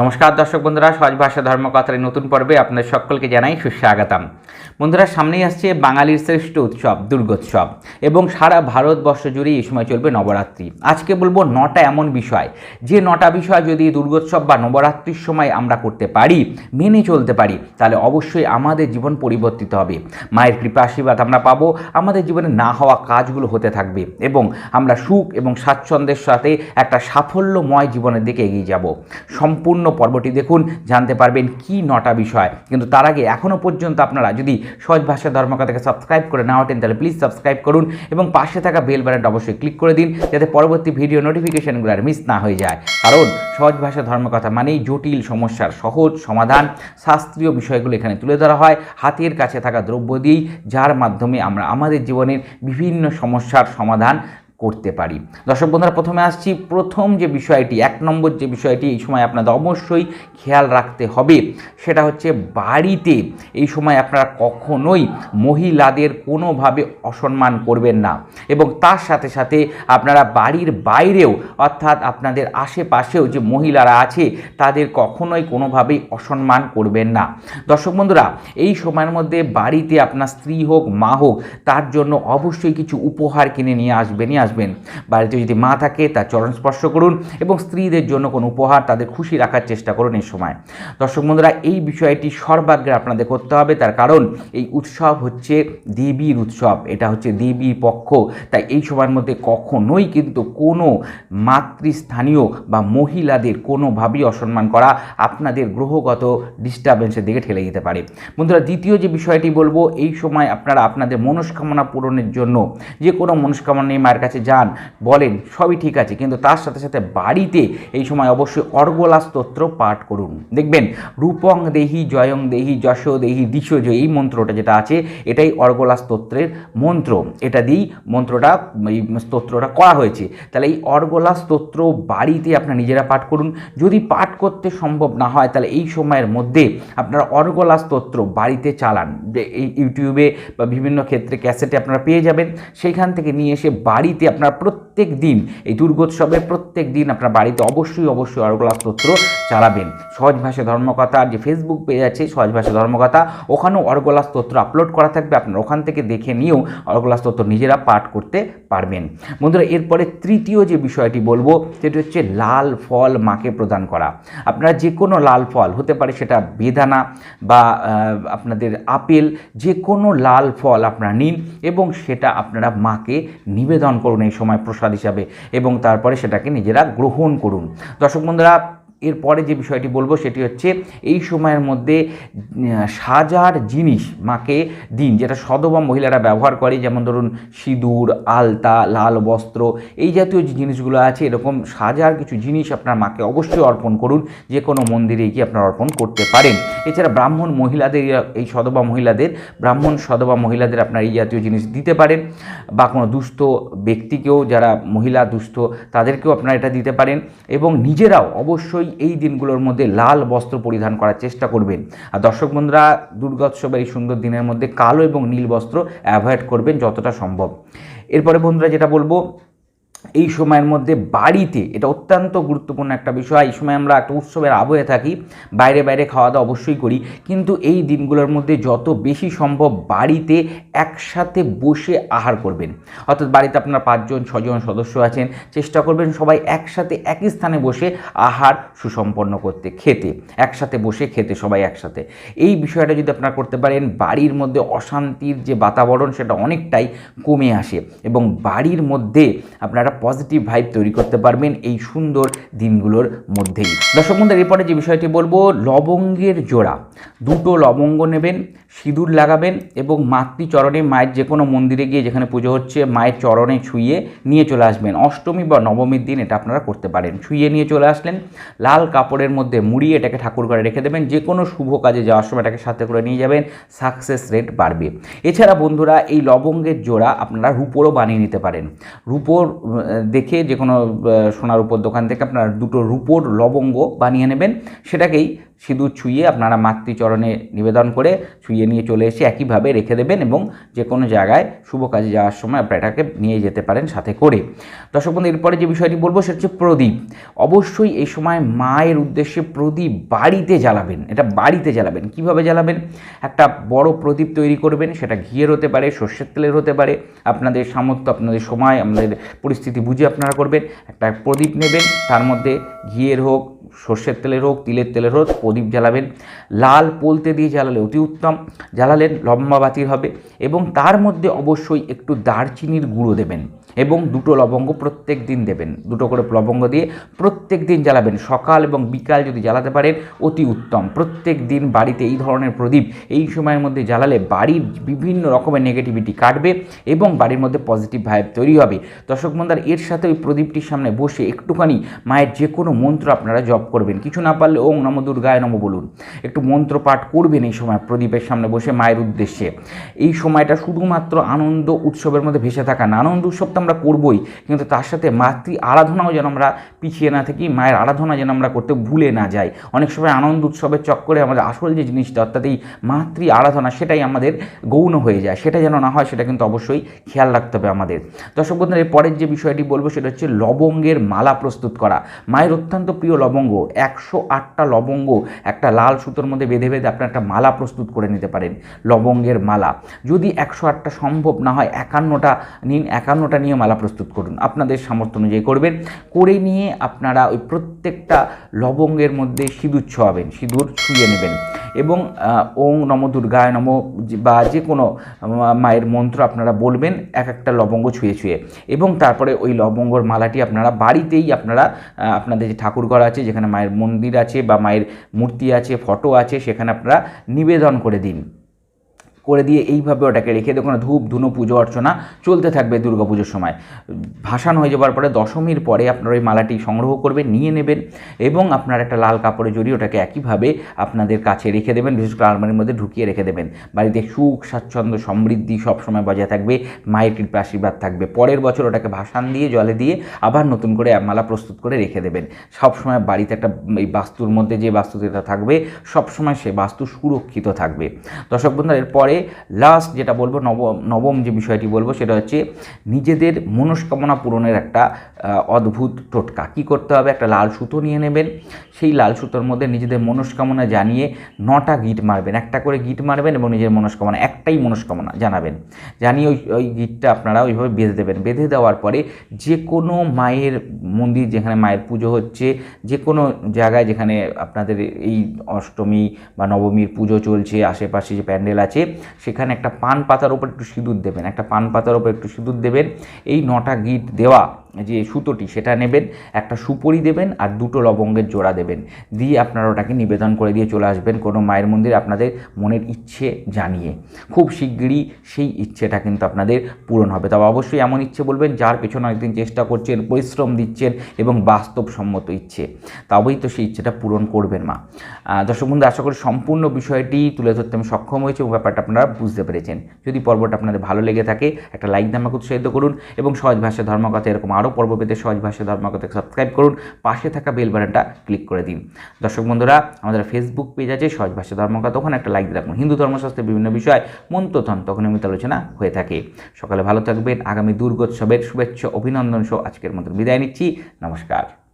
নমস্কার দর্শক বন্ধুরা, সহজ ভাষা ধর্মকথার নতুন পর্বে আপনাদের সকলকে জানাই সুস্বাগতম। বন্ধুরা, সামনেই আসছে বাঙালির শ্রেষ্ঠ উৎসব, দুর্গোৎসব, এবং সারা ভারতবর্ষ জুড়ে এই সময় চলবে নবরাত্রি। আজকে বলব নটা এমন বিষয়, যে নটা বিষয় যদি দুর্গোৎসব বা নবরাত্রির সময় আমরা করতে পারি, মেনে চলতে পারি, তাহলে অবশ্যই আমাদের জীবন পরিবর্তিত হবে। মায়ের কৃপা আশীর্বাদ আমরা পাবো, আমাদের জীবনে না হওয়া কাজগুলো হতে থাকবে, এবং আমরা সুখ এবং স্বাচ্ছন্দ্যের সাথে একটা সাফল্যময় জীবনের দিকে এগিয়ে যাব। সম্পূর্ণ পর্বটি দেখুন, জানতে পারবেন কি নটা বিষয়। কিন্তু তার আগে এখনও পর্যন্ত আপনারা যদি সহজ ভাষা ধর্মকথাকে সাবস্ক্রাইব করে না ওঠেন তাহলে প্লিজ সাবস্ক্রাইব করুন এবং পাশে থাকা বেল বাটনটা অবশ্যই ক্লিক করে দিন, যাতে পরবর্তী ভিডিও নোটিফিকেশনগুলো আর মিস না হয়ে যায়। কারণ সহজ ভাষা ধর্মকথা মানেই জটিল সমস্যার সহজ সমাধান। শাস্ত্রীয় বিষয়গুলো এখানে তুলে ধরা হয়। হাতের কাছে থাকা দ্রব্য দিয়েই, যার মাধ্যমে আমরা আমাদের জীবনের বিভিন্ন সমস্যার সমাধান করতে পারি। দর্শক বন্ধুরা, প্রথমে আসছি প্রথম যে বিষয়টি, এক নম্বর যে বিষয়টি, এই সময় আপনাদের অবশ্যই খেয়াল রাখতে হবে। সেটা হচ্ছে বাড়িতে এই সময় আপনারা কখনোই মহিলাদের কোনোভাবে অসম্মান করবেন না। এবং তার সাথে সাথে আপনারা বাড়ির বাইরেও, অর্থাৎ আপনাদের আশেপাশেও যে মহিলারা আছে, তাদের কখনোই কোনোভাবেই অসম্মান করবেন না। দর্শক বন্ধুরা, এই সময়ের মধ্যে বাড়িতে আপনার স্ত্রী হোক, মা হোক, তার জন্য অবশ্যই কিছু উপহার কিনে নিয়ে আসবেনই আসবেন। বাড়িতে যদি মা থাকে, তার চরণ স্পর্শ করুন এবং স্ত্রীদের জন্য কোনো উপহার তাদের খুশি রাখার চেষ্টা করুন এই সময়। দর্শক বন্ধুরা, এই বিষয়টি সর্বাগ্রে আপনাদের করতে হবে। তার কারণ, এই উৎসব হচ্ছে দেবীর উৎসব, এটা হচ্ছে দেবীর পক্ষ। তাই এই সময়ের মধ্যে কখনোই কিন্তু কোনো মাতৃস্থানীয় বা মহিলাদের কোনোভাবেই অসম্মান করা আপনাদের গ্রহগত ডিস্টারবেন্সের দিকে ঠেলে যেতে পারে। বন্ধুরা, দ্বিতীয় যে বিষয়টি বলব, এই সময় আপনারা আপনাদের মনস্কামনা পূরণের জন্য যে কোনো মনস্কামনা নিয়ে মায়ের কাছে যান, বলেন, সবই ঠিক আছে, কিন্তু তার সাথে সাথে বাড়িতে এই সময় অবশ্যই অর্গলা স্তোত্র পাঠ করুন। দেখবেন, রূপং দেহি জয়ং দেহি যশ দেহি দিশজ এই মন্ত্রটা যেটা আছে, এটাই অর্গলা স্তোত্রের মন্ত্র। এটা দিয়েই মন্ত্রটা, এই স্তোত্রটা করা হয়েছে। তাহলে এই অর্গলা স্তোত্র বাড়িতে আপনারা নিজেরা পাঠ করুন। যদি পাঠ করতে সম্ভব না হয়, তাহলে এই সময়ের মধ্যে আপনারা অর্গলা স্তোত্র বাড়িতে চালান। এই ইউটিউবে বা বিভিন্ন ক্ষেত্রে ক্যাসেটে আপনারা পেয়ে যাবেন। সেইখান থেকে নিয়ে এসে বাড়িতে আপনারা প্রত্যেক দিন, এই দুর্গোৎসবে প্রত্যেক দিন আপনার বাড়িতে অবশ্যই অবশ্যই অর্গলা স্তোত্র চালাবেন। সহজ ভাষা ধর্মকথার যে ফেসবুক পেজ আছে, সহজ ভাষা ধর্মকথা, ওখানেও অর্গলা স্তোত্র আপলোড করা থাকবে। আপনার ওখান থেকে দেখে নিয়েও অর্গলা স্তোত্র নিজেরা পাঠ করতে পারবেন। বন্ধুরা, এরপরে তৃতীয় যে বিষয়টি বলব, সেটি হচ্ছে লাল ফল মাকে প্রদান করা। আপনারা যে কোনো লাল ফল, হতে পারে সেটা বেদানা বা আপনাদের আপেল যে কোনো লাল ফল আপনারা নিন এবং সেটা আপনারা মাকে নিবেদন করুন। এই সময় প্রসাদ হিসাবে এবং তারপরে সেটাকে নিজেরা গ্রহণ করুন। দর্শক বন্ধুরা এরপরে যে বিষয়টি বলব সেটি হচ্ছে এই সময়ের মধ্যে সাজার জিনিস মাকে দিন, যেটা সদবা মহিলারা ব্যবহার করে, যেমন ধরুন সিঁদুর, আলতা, লাল বস্ত্র, এই জাতীয় যে জিনিসগুলো আছে, এরকম সাজার কিছু জিনিস আপনার মাকে অবশ্যই অর্পণ করুন, যে কোনো মন্দিরে গিয়ে আপনারা অর্পণ করতে পারেন। এছাড়া ব্রাহ্মণ মহিলাদের, এই সদবা মহিলাদের, ব্রাহ্মণ সদবা মহিলাদের আপনার এই জাতীয় জিনিস দিতে পারেন, বা কোনো দুস্থ ব্যক্তিকেও, যারা মহিলা দুস্থ, তাদেরকেও আপনারা এটা দিতে পারেন, এবং নিজেরাও অবশ্যই এই দিনগুলোর মধ্যে লাল বস্ত্র পরিধান করার চেষ্টা করবেন। আর দর্শক বন্ধুরা, দুর্গোৎসবের এই সুন্দর দিনের মধ্যে কালো এবং নীল বস্ত্র অ্যাভয়েড করবেন যতটা সম্ভব। এরপরে বন্ধুরা যেটা বলব এই সময়ের মধ্যে বাড়িতে, এটা অত্যন্ত গুরুত্বপূর্ণ একটা বিষয়, এই সময় আমরা একটা উৎসবের আবহে থাকি, বাইরে বাইরে খাওয়া দাওয়া অবশ্যই করি, কিন্তু এই দিনগুলোর মধ্যে যত বেশি সম্ভব বাড়িতে একসাথে বসে আহার করবেন। অর্থাৎ বাড়িতে আপনার পাঁচজন, ছজন সদস্য আছেন, চেষ্টা করবেন সবাই একসাথে একই স্থানে বসে আহার সুসম্পন্ন করতে, খেতে, একসাথে বসে খেতে সবাই একসাথে। এই বিষয়টা যদি আপনারা করতে পারেন, বাড়ির মধ্যে অশান্তির যে বাতাবরণ সেটা অনেকটাই কমে আসে এবং বাড়ির মধ্যে আপনারা পজিটিভ ভাইব তৈরি করতে পারবেন এই সুন্দর দিনগুলোর মধ্যেই। দর্শক বন্ধুরা এরপরে যে বিষয়টি বলব, লবঙ্গের জোড়া। দুটো লবঙ্গ নেবেন, সিঁদুর লাগাবেন এবং মাতৃচরণে মায়ের যে কোনো মন্দিরে গিয়ে যেখানে পুজো হচ্ছে, মায়ের চরণে ছুঁয়ে নিয়ে চলে আসবেন। অষ্টমী বা নবমীর দিন এটা আপনারা করতে পারেন। ছুঁয়ে নিয়ে চলে আসলেন, লাল কাপড়ের মধ্যে মুড়িয়ে এটাকে ঠাকুর ঘরে রেখে দেবেন, যে কোনো শুভ কাজে যাওয়ার সময় এটাকে সাথে করে নিয়ে যাবেন সাকসেস রেট বাড়বে। এছাড়া বন্ধুরা, এই লবঙ্গের জোড়া আপনারা রুপোরও বানিয়ে নিতে পারেন। রূপোর দেখে যে কোনো সোনার উপর দোকান থেকে আপনারা দুটো রূপোর লবঙ্গ বানিয়ে নেবেন। সেটাকেই সিঁদুর ছুঁয়ে আপনারা মাতৃচরণে নিবেদন করে ছুঁয়ে নিয়ে চলে এসে একইভাবে রেখে দেবেন এবং যে কোনো জায়গায় শুভ কাজে যাওয়ার সময় আপনারা এটাকে নিয়ে যেতে পারেন সাথে করে। দর্শক বন্ধু, এরপরে যে বিষয়টি বলব সেটা হচ্ছে প্রদীপ। অবশ্যই এই সময় মায়ের উদ্দেশ্যে প্রদীপ বাড়িতে জ্বালাবেন, এটা বাড়িতে জ্বালাবেন। কীভাবে জ্বালাবেন? একটা বড় প্রদীপ তৈরি করবেন, সেটা ঘিয়ের হতে পারে, সর্ষের তেলের হতে পারে, আপনাদের সামর্থ্য, আপনাদের সময়, আপনাদের পরিস্থিতি বুঝে আপনারা করবেন। একটা প্রদীপ নেবেন, তার মধ্যে ঘিয়ের হোক, সর্ষের তেলের হোক, তিলের তেলের হোক প্রদীপ জ্বালাবেন। লাল পোলতে দিয়ে জ্বালালে অতি উত্তম। জ্বালালেন লম্বা বাতির হবে এবং তার মধ্যে অবশ্যই একটু দারচিনির গুঁড়ো দেবেন এবং দুটো লবঙ্গ প্রত্যেক দিন দেবেন। দুটো করে লবঙ্গ দিয়ে প্রত্যেক দিন জ্বালাবেন। সকাল এবং বিকাল যদি জ্বালাতে পারেন, অতি উত্তম। প্রত্যেক দিন বাড়িতে এই ধরনের প্রদীপ এই সময়ের মধ্যে জ্বালালে বাড়ির বিভিন্ন রকমের নেগেটিভিটি কাটবে এবং বাড়ির মধ্যে পজিটিভ ভাইব তৈরি হবে। দর্শক বন্ধার এর সাথে ওই প্রদীপটির সামনে বসে একটুখানি মায়ের যে কোনো মন্ত্র আপনারা জপ করবেন। কিছু না পারলে, ওং নম দুর্গায় নম বলুন। একটু মন্ত্র পাঠ করবেন এই সময় প্রদীপের সামনে বসে মায়ের উদ্দেশ্যে। এই সময়টা শুধুমাত্র আনন্দ উৎসবের মধ্যে ভেসে থাকা না, আনন্দ উৎসব তো আমরা করবই, কিন্তু তার সাথে মাতৃ আরাধনাও যেন আমরা পিছিয়ে না থাকি, মায়ের আরাধনা যেন আমরা করতে ভুলে না যাই। অনেক সময় আনন্দ উৎসবের চক্করে আমাদের আসল যে জিনিসটা, অর্থাৎ এই মাতৃ আরাধনা, সেটাই আমাদের গৌণ হয়ে যায়। সেটা যেন না হয়, সেটা কিন্তু অবশ্যই খেয়াল রাখতে হবে আমাদের। দর্শক বন্ধুরা, এর পরের যে বিষয়টি বলব, সেটা হচ্ছে লবঙ্গের মালা প্রস্তুত করা। মায়ের অত্যন্ত প্রিয় লবঙ্গ, একশো আটটা লবঙ্গ একটা লাল সুতোর মধ্যে বেঁধে বেঁধে আপনার একটা মালা প্রস্তুত করে নিতে পারেন, লবঙ্গের মালা। যদি একশো আটটা সম্ভব না হয়, একান্নটা নিন, একান্নটা নিয়ে মালা প্রস্তুত করুন। আপনাদের সামর্থ্য অনুযায়ী করবেন। করে নিয়ে আপনারা ওই প্রত্যেকটা লবঙ্গের মধ্যে সিঁদুর ছোঁয়াবেন, সিঁদুর ছুঁয়ে নেবেন। এবং ওং নম দুর্গায় নম বা যে কোনো মায়ের মন্ত্র আপনারা বলবেন, এক একটা লবঙ্গ ছুঁয়ে ছুঁয়ে। এবং তারপরে ওই লবঙ্গর মালাটি আপনারা বাড়িতেই আপনারা আপনাদের যে ঠাকুরঘর আছে, যেখানে মায়ের মন্দির আছে বা মায়ের মূর্তি আছে ফটো আছে সেখানে আপনারা নিবেদন করে দিন। করে দিয়ে এইভাবে ওটাকে রেখে দেখুন ধূপ, ধুনো পুজো, অর্চনা চলতে থাকবে দুর্গা পুজোর সময়। ভাসান হয়ে যাওয়ার পরে দশমীর পরে আপনারা ওই মালাটি সংগ্রহ করবেন, নিয়ে নেবেন এবং আপনার একটা লাল কাপড়ে জড়িয়ে ওটাকে একইভাবে আপনাদের কাছে রেখে দেবেন, বিশেষ করে আলমারির মধ্যে ঢুকিয়ে রেখে দেবেন। বাড়িতে সুখ, স্বাচ্ছন্দ্য, সমৃদ্ধি সবসময় বজায় থাকবে, মায়ের কৃপা আশীর্বাদ থাকবে। পরের বছর ওটাকে ভাসান দিয়ে, জলে দিয়ে আবার নতুন করে মালা প্রস্তুত করে রেখে দেবেন। সবসময় বাড়িতে একটা এই বাস্তুর মধ্যে যে বাস্তুটা থাকবে, সবসময় সে বাস্তু সুরক্ষিত থাকবে। দর্শক বন্ধুরা, এরপরে লাস্ট যেটা বলব নব নবম যে বিষয়টি বলব, সেটা হচ্ছে নিজেদের মনস্কামনা পূরণের একটা অদ্ভুত টোটকা। কী করতে হবে? একটা লাল সুতো নিয়ে নেবেন। সেই লাল সুতোর মধ্যে নিজেদের মনস্কামনা জানিয়ে নটা গিট মারবেন। একটা করে গিট মারবেন এবং নিজের মনস্কামনা, একটাই মনস্কামনা জানাবেন। জানিয়ে ওই ওই গিটটা আপনারা ওইভাবে বেঁধে দেবেন। বেঁধে দেওয়ার পরে যে কোনো মায়ের মন্দির যেখানে মায়ের পুজো হচ্ছে, যে কোনো জায়গায় যেখানে আপনাদের এই অষ্টমী বা নবমীর পুজো চলছে, আশেপাশে যে প্যান্ডেল আছে সেখানে একটা পান পাতার ওপর একটু সিঁদুর দেবেন, একটা পান পাতার ওপর একটু সিঁদুর দেবেন। এই নটা গিট দেওয়া যে সুতোটি, সেটা নেবেন, একটা সুপরি দেবেন আর দুটো লবঙ্গের জোড়া দেবেন। দিয়ে আপনারা ওটাকে নিবেদন করে দিয়ে চলে আসবেন কোনো মায়ের মন্দির আপনাদের মনের ইচ্ছে জানিয়ে। খুব শিগগিরই সেই ইচ্ছেটা কিন্তু আপনাদের পূরণ হবে। তবে অবশ্যই এমন ইচ্ছে বলবেন যার পেছনে অনেকদিন চেষ্টা করছেন, পরিশ্রম দিচ্ছেন এবং বাস্তবসম্মত ইচ্ছে। তবেই তো সেই ইচ্ছেটা পূরণ করবেন মা। দর্শক বন্ধু, আশা করি সম্পূর্ণ বিষয়টি তুলে ধরতে আমি সক্ষম হয়েছি এবং ব্যাপারটা আপনারা বুঝতে পেরেছেন। যদি পর্বটা আপনাদের ভালো লেগে থাকে, একটা লাইক দিয়ে আমাকে উৎসাহিত করুন এবং সহজ ভাষা ধর্মকথা এরকম আরও পর্ব পেতে সহজ ভাষা ধর্মগত সাবস্ক্রাইব করুন, পাশে থাকা বেল বাটনটা ক্লিক করে দিন। দর্শক বন্ধুরা, আমাদের ফেসবুক পেজ আছে, সহজ ভাষা ধর্মকথা ওখানে একটা লাইক রাখুন। হিন্দু ধর্মশাস্ত্রের বিভিন্ন বিষয় মন্ত্রতন তখন নিয়মিত আলোচনা হয়ে থাকে। সকালে ভালো থাকবেন, আগামী দুর্গোৎসবের শুভেচ্ছা, অভিনন্দন সহ আজকের মতো বিদায় নিচ্ছি। নমস্কার।